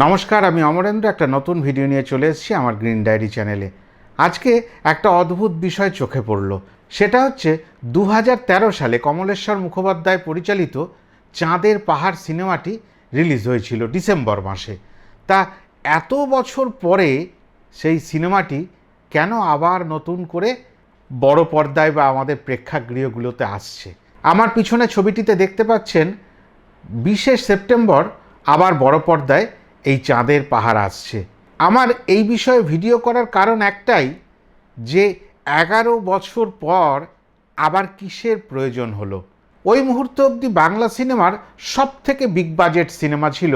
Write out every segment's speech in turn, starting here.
নমস্কার, আমি অমরেন্দ্র, একটা নতুন ভিডিও নিয়ে চলে এসেছি আমার গ্রিন ডায়েরি চ্যানেলে। আজকে একটা অদ্ভুত বিষয় চোখে পড়ল। সেটা হচ্ছে দু হাজার তেরো সালে কমলেশ্বর মুখোপাধ্যায় পরিচালিত চাঁদের পাহাড় সিনেমাটি রিলিজ হয়েছিল ডিসেম্বর মাসে। তা এত বছর পরে সেই সিনেমাটি কেন আবার নতুন করে বড় পর্দায় বা আমাদের প্রেক্ষাগৃহগুলোতে আসছে? আমার পিছনে ছবিটিতে দেখতে পাচ্ছেন বিশে সেপ্টেম্বর আবার বড় পর্দায় এই চাঁদের পাহাড় আসছে। আমার এই বিষয়ে ভিডিও করার কারণ একটাই, যে এগারো বছর পর আবার কিসের প্রয়োজন হলো? ওই মুহূর্ত অবধি বাংলা সিনেমার সব থেকে বিগ বাজেট সিনেমা ছিল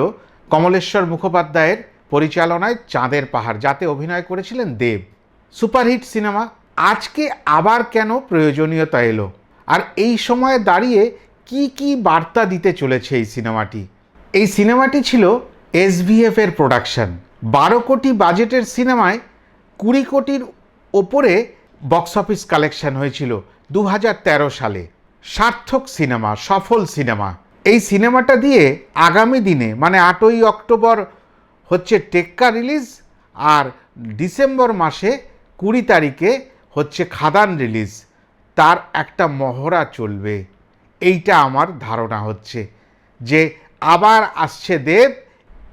কমলেশ্বর মুখোপাধ্যায়ের পরিচালনায় চাঁদের পাহাড়, যাতে অভিনয় করেছিলেন দেব। সুপারহিট সিনেমা, আজকে আবার কেন প্রয়োজনীয়তা এলো? আর এই সময়ে দাঁড়িয়ে কি কি বার্তা দিতে চলেছে এই সিনেমাটি? এই সিনেমাটি ছিল এসভিএফ এর প্রোডাকশন বারো কোটি বাজেটের সিনেমায় কুড়ি কোটির ওপরে বক্স অফিস কালেকশন হয়েছিল দু হাজার তেরো সালে। সার্থক সিনেমা সফল সিনেমা এই সিনেমাটা দিয়ে আগামী দিনে মানে আটই অক্টোবর হচ্ছে টেক্কা রিলিজ আর ডিসেম্বর মাসে কুড়ি তারিখে হচ্ছে খাদান রিলিজ তার একটা মহড়া চলবে। এইটা আমার ধারণা হচ্ছে যে আবার আসছে দেব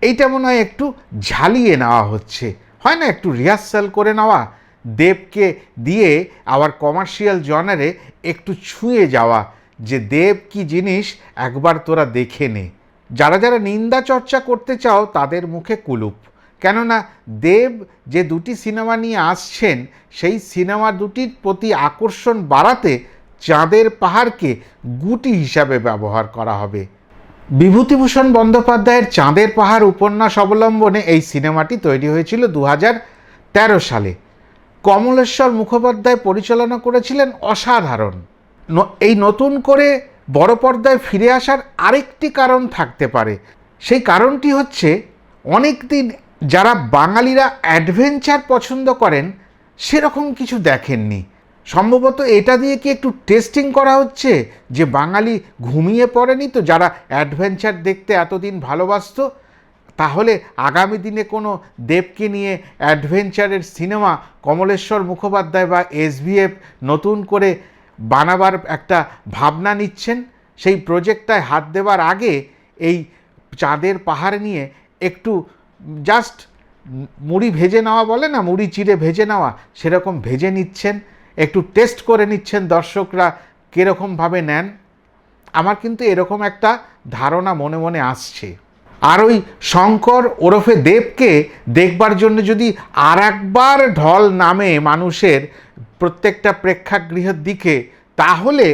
এইটা মনে হয় একটু ঝালিয়ে নেওয়া হচ্ছে। হয় না একটু রিহার্সাল করে নেওয়া? দেবকে দিয়ে আবার কমার্শিয়াল জনারে একটু ছুঁয়ে যাওয়া যে দেব কি জিনিস একবার তোরা দেখে নে। যারা যারা নিন্দা চর্চা করতে চাও তাদের মুখে কুলুপ। কেননা দেব যে দুটি সিনেমা নিয়ে আসছেন, সেই সিনেমা দুটির প্রতি আকর্ষণ বাড়াতে চাঁদের পাহাড়কে গুটি হিসাবে ব্যবহার করা হবে। বিভূতিভূষণ বন্দ্যোপাধ্যায়ের চাঁদের পাহাড় উপন্যাস অবলম্বনে এই সিনেমাটি তৈরি হয়েছিল দু তেরো সালে। কমলেশ্বর মুখোপাধ্যায় পরিচালনা করেছিলেন অসাধারণ। এই নতুন করে বড় পর্দায় ফিরে আসার আরেকটি কারণ থাকতে পারে। সেই কারণটি হচ্ছে অনেক দিন যারা বাঙালিরা অ্যাডভেঞ্চার পছন্দ করেন, সেরকম কিছু দেখেননি। সম্ভবত এটা দিয়ে কি একটু টেস্টিং করা হচ্ছে? যে বাঙালি ঘুমিয়ে পড়েনি তো, যারা অ্যাডভেঞ্চার দেখতে এতদিন ভালোবাসত, তাহলে আগামী দিনে কোনো দেবকে নিয়ে অ্যাডভেঞ্চারের সিনেমা কমলেশ্বর মুখোপাধ্যায় বা এসভিএফ নতুন করে বানাবার একটা ভাবনা নিচ্ছেন, সেই প্রজেক্টটায় হাত দেওয়ার আগে এই চাঁদের পাহাড় নিয়ে একটু জাস্ট মুড়ি ভেজে নেওয়া বলে না, মুড়ি চিড়ে ভেজে নেওয়া, সেরকম ভেজে নিচ্ছেন। একটু টেস্ট করে নিচ্ছেন দর্শকরা কীরকমভাবে নেন? আমার কিন্তু এরকম একটা ধারণা মনে মনে আসছে। আর ওই শঙ্কর ওরফে দেবকে দেখবার জন্য যদি আর একবার ঢল নামে মানুষের প্রত্যেকটা প্রেক্ষাগৃহের দিকে, তাহলে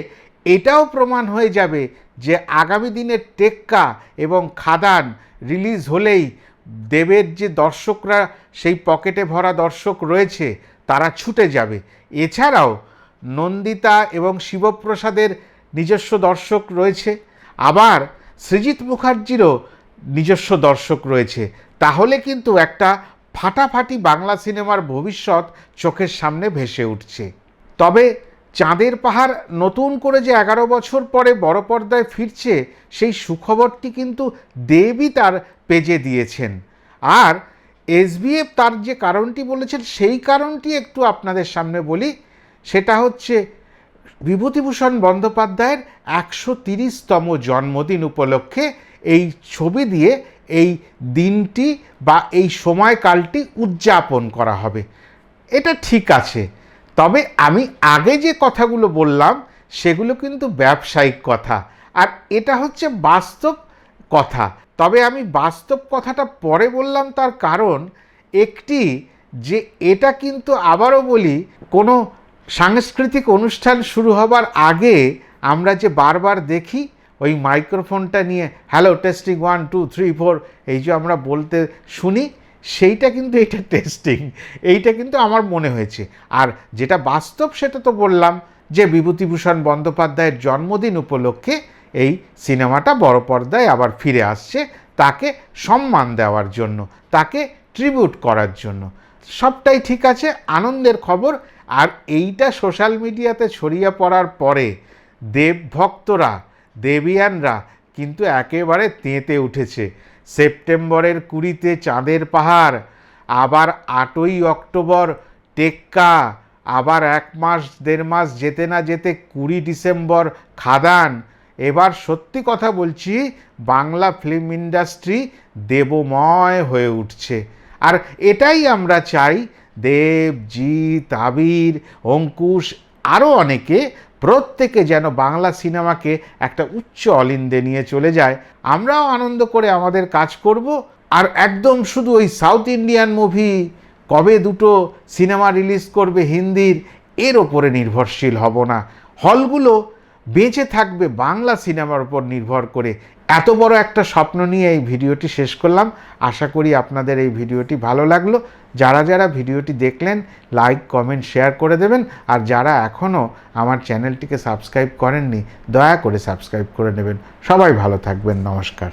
এটাও প্রমাণ হয়ে যাবে যে আগামী দিনের টেক্কা এবং খাদান রিলিজ হলেই দেবের যে দর্শকরা, সেই পকেটে ভরা দর্শক রয়েছে তারা ছুটে যাবে। এছাড়াও নন্দিতা এবং শিবপ্রসাদের নিজস্ব দর্শক রয়েছে। আবার সৃজিত মুখার্জিরও নিজস্ব দর্শক রয়েছে। তাহলে কিন্তু একটা ফাটাফাটি বাংলা সিনেমার ভবিষ্যৎ চোখের সামনে ভেসে উঠছে। তবে চাঁদের পাহাড় নতুন করে যে এগারো বছর পরে বড় পর্দায় ফিরছে, সেই সুখবরটি কিন্তু দেবই তার পেজে দিয়েছেন। আর এসবিএফ তার যে কারণটি বলেছেন, সেই কারণটি একটু আপনাদের সামনে বলি। সেটা হচ্ছে বিভূতিভূষণ বন্দ্যোপাধ্যায়ের একশো তিরিশতম জন্মদিন উপলক্ষে এই ছবি দিয়ে এই দিনটি বা এই সময়কালটি উদযাপন করা হবে। এটা ঠিক আছে। তবে আমি আগে যে কথাগুলো বললাম, সেগুলো কিন্তু ব্যবসায়িক কথা। আর এটা হচ্ছে বাস্তব কথা। তবে আমি বাস্তব কথাটা পরে বললাম তার কারণ একটি যে এটা কিন্তু আবারও বলি, কোনো সাংস্কৃতিক অনুষ্ঠান শুরু হবার আগে আমরা যে বারবার দেখি, ওই মাইক্রোফোনটা নিয়ে hello testing one two three four এই যে আমরা বলতে শুনি, সেইটা কিন্তু এটা টেস্টিং এইটা কিন্তু আমার মনে হয়েছে। আর যেটা বাস্তব সেটা তো বললাম যে বিভূতিভূষণ বন্দ্যোপাধ্যায়ের জন্মদিন উপলক্ষে এই সিনেমাটা বড় পর্দায় আবার ফিরে আসছে তাকে সম্মান দেওয়ার জন্য, তাকে ট্রিবিউট করার জন্য। সবটাই ঠিক আছে, আনন্দের খবর। আর এইটা সোশ্যাল মিডিয়াতে ছড়িয়ে পড়ার পরে দেবভক্তরা দেবিয়ানরা কিন্তু একেবারে তেঁতে উঠেছে। সেপ্টেম্বরের কুড়িতে চাঁদের পাহাড়, আবার আটই অক্টোবর টেক্কা, আবার এক মাস, দেড় মাস, যেতে না যেতে কুড়ি ডিসেম্বর খাদান এবার সত্যি কথা বলছি, বাংলা ফিল্ম ইন্ডাস্ট্রি দেবময় হয়ে উঠছে। আর এটাই আমরা চাই, দেব, জিৎ, আবির, অঙ্কুশ আরও অনেকে প্রত্যেকে যেন বাংলা সিনেমাকে একটা উচ্চ অলিন্দে নিয়ে চলে যায়। আমরাও আনন্দ করে আমাদের কাজ করব। আর একদম শুধু ওই সাউথ ইন্ডিয়ান মুভি কবে দুটো সিনেমা রিলিজ করবে হিন্দির, এর ওপরে নির্ভরশীল হব না। হলগুলো বেঁচে থাকবে বাংলা সিনেমার উপর নির্ভর করে। এত বড় একটা স্বপ্ন নিয়ে এই ভিডিওটি শেষ করলাম। আশা করি আপনাদের এই ভিডিওটি ভালো লাগল। যারা যারা ভিডিওটি দেখলেন, লাইক, কমেন্ট, শেয়ার করে দেবেন। আর যারা এখনও আমার চ্যানেলটিকে সাবস্ক্রাইব করেননি, দয়া করে সাবস্ক্রাইব করে নেবেন। সবাই ভালো থাকবেন। নমস্কার।